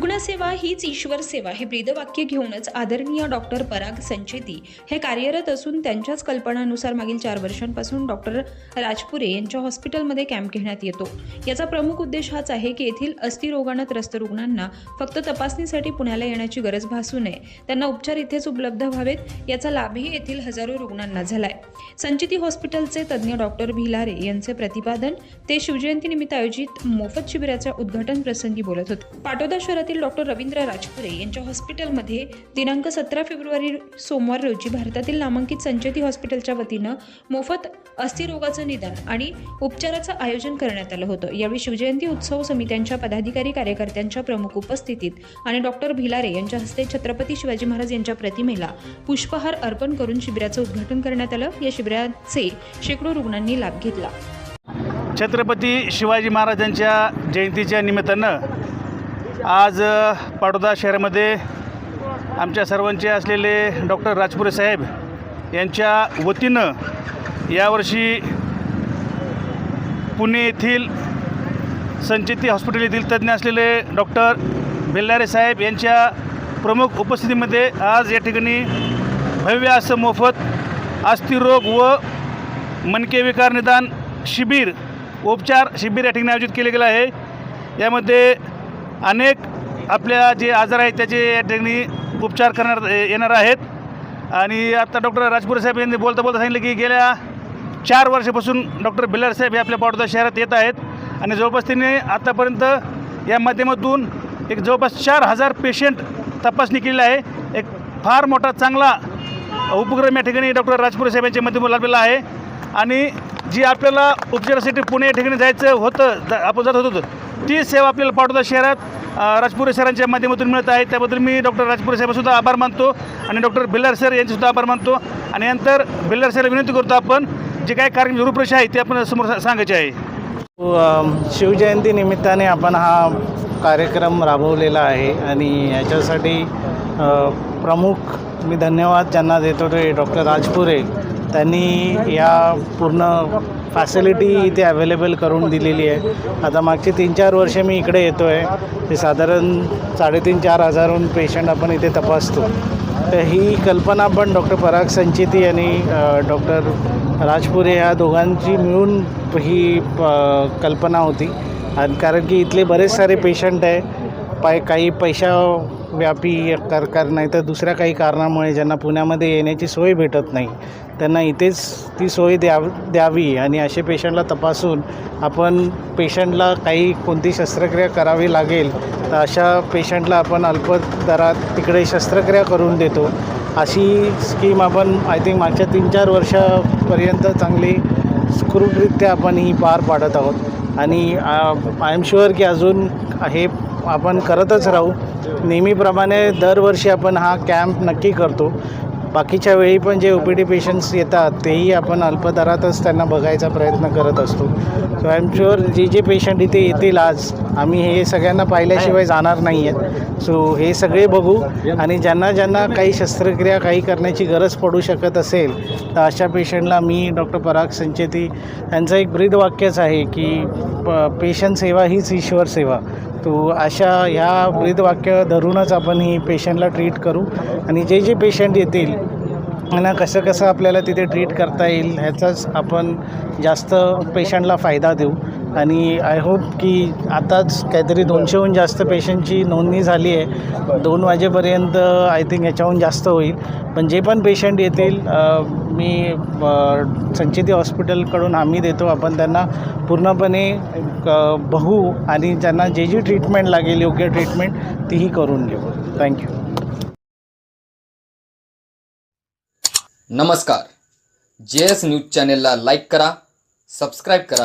सेवा हीच ईश्वर सेवा हे ब्रीदवाक्य घेऊनच आदरणीय डॉक्टर पराग संचेती हे कार्यरत असून त्यांच्याच कल्पनानुसार मागील चार वर्षांपासून डॉक्टर राजपुरे यांच्या हॉस्पिटलमध्ये कॅम्प घेण्यात येतो. याचा प्रमुख उद्देश हाच आहे की येथील अस्थिरोगानं त्रस्त रुग्णांना फक्त तपासणीसाठी पुण्याला येण्याची गरज भासू नये. त्यांना उपचार इथेच उपलब्ध व्हावेत याचा लाभही येथील हजारो रुग्णांना झालाय. संचिती हॉस्पिटलचे तज्ज्ञ डॉक्टर भिलारे यांचे प्रतिपादन ते शिवजयंतीनिमित्त आयोजित मोफत शिबिराच्या उद्घाटन प्रसंगी बोलत होते. पाटोदा शहरातील डॉक्टर रवींद्र राजपुरे यांच्या हॉस्पिटलमध्ये दिनांक सतरा फेब्रुवारी सोमवार रोजी भारतातील नामांकित संचेती हॉस्पिटलच्या वतीनं मोफत अस्थिरोगाचं निदान आणि उपचाराचं आयोजन करण्यात आलं होतं. यावेळी शिवजयंती उत्सव समित्यांच्या पदाधिकारी कार्यकर्त्यांच्या प्रमुख उपस्थितीत आणि डॉक्टर भिलारे यांच्या हस्ते छत्रपती शिवाजी महाराज यांच्या प्रतिमेला पुष्पहार अर्पण करून शिबिराचं उद्घाटन करण्यात आलं. या शिबिराचे शेकडो रुग्णांनी लाभ घेतला. छत्रपती शिवाजी महाराजांच्या जयंतीच्या निमित्तानं आज पाडोदा पाटोदा शहरामध्ये आमच्या सर्वांचे असलेले डॉक्टर राजपुरे साहेब यांच्या वतीनं यावर्षी पुणे येथील संचेती हॉस्पिटल येथील तज्ज्ञ असलेले डॉक्टर बेल्लारे साहेब यांच्या प्रमुख उपस्थितीमध्ये आज या ठिकाणी भव्य असं मोफत अस्थिरोग व मनके विकार निदान शिबिर उपचार शिबिर या ठिकाणी आयोजित केले गेलं आहे. यामध्ये अनेक आपल्या जे आजार आहेत त्याचे या ठिकाणी उपचार करणार येणार आहेत. आणि आता डॉक्टर राजपुरे साहेब यांनी बोलता बोलता सांगितलं की गेल्या चार वर्षापासून डॉक्टर बिल्लार साहेब हे आपल्या बडोदा शहरात येत आहेत. आणि जवळपास त्यांनी आत्तापर्यंत या माध्यमातून एक जवळपास चार हजार पेशंट तपासणी केलेली आहे. एक फार मोठा चांगला उपक्रम या ठिकाणी डॉक्टर राजपुरे साहेब यांच्या माध्यमातून लाभलेला आहे. आणि जी आपल्याला उपचारासाठी पुणे या ठिकाणी जायचं होतं ज- आपण जात होतो ती सेवा आपल्याला पाटोदा शहरात. राजपुरे सरांच्या माध्यमातून मिळत आहे. त्याबद्दल मी डॉक्टर राजपुरे साहेबसुद्धा आभार मानतो आणि डॉक्टर बिल्लार सर यांचेसुद्धा आभार मानतो. आणि नंतर बिल्लार सरला विनंती करतो आपण जे काही कार्यक्रम रूपरेषा आहे ते आपण समोर सांगायचे आहे. हो, शिवजयंती निमित्ताने आपण हा कार्यक्रम राबवलेला आहे आणि याच्यासाठी प्रमुख मी धन्यवाद ज्यांना देतो ते डॉक्टर राजपुरे. त्यांनी या पूर्ण फॅसिलिटी इथे अवेलेबल करून दिलेली आहे. आता मागची तीन चार वर्ष मी इकडे येतो आहे ते साधारण साडेतीन चार हजारहून पेशंट आपण इथे तपासतो. तर ही कल्पना पण डॉक्टर पराग संचिती आणि डॉक्टर राजपुरे ह्या दोघांची मिळून ही प- कल्पना होती. आणि कारण की इथले बरेच सारे पेशंट आहे. पाय काही पैशा व्यापी कर कर नाही तर दुसऱ्या काही कारणामुळे ज्यांना पुण्यामध्ये येण्याची सोय भेटत नाही त्यांना इथेच ती सोय द्याव द्यावी आणि असे पेशंटला तपासून आपण पेशंटला काही कोणती शस्त्रक्रिया करावी लागेल तर अशा पेशंटला आपण अल्प दरात तिकडे शस्त्रक्रिया करून देतो. अशी स्कीम आपण आय थिंक मागच्या तीन चार वर्षापर्यंत चांगली सुखरूपरित्या आपण ही पार पाडत आहोत. आणि आय एम शुअर की अजून हे आपण करतच राहू. नेहमीप्रमाणे दरवर्षी आपण हा कॅम्प नक्की करतो. बाकीच्या वेळी पण जे ओ पी डी पेशंट्स येतात तेही आपण अल्पदरातच त्यांना बघायचा प्रयत्न करत असतो. सो आय एम शुअर जे जे पेशंट इथे येतील आज आम्ही हे सगळ्यांना पाहिल्याशिवाय जाणार नाही आहेत सो हे सगळे बघू आणि ज्यांना ज्यांना काही शस्त्रक्रिया काही करण्याची गरज पडू शकत असेल तर अशा पेशंटला मी डॉक्टर पराग संचेती यांचं एक ब्रीद वाक्यच आहे की प पेशंट सेवा हीच ईश्वर सेवा. तो अशा ह्या ब्रीदवाक्य धरूनच आपण ही पेशंटला ट्रीट करू. आणि जे जे पेशंट येतील त्यांना कसं कसं आपल्याला तिथे ट्रीट करता येईल ह्याचाच आपण जास्त पेशंटला फायदा देऊ. आणि आय होप की आताच काहीतरी दोनशेहून जास्त पेशंटची नोंदणी झाली आहे. दोन वाजेपर्यंत आय थिंक याच्याहून जास्त होईल. पण जे पण पेशंट येतील मी संचिती हॉस्पिटलकडून हमी देतो. आपण त्यांना पूर्णपणे बघू आणि त्यांना जे जी ट्रीटमेंट लागेल योग्य ट्रीटमेंट तीही करून घेऊ. थँक्यू नमस्कार. जे एस न्यूज चॅनेलला लाईक करा सबस्क्राईब करा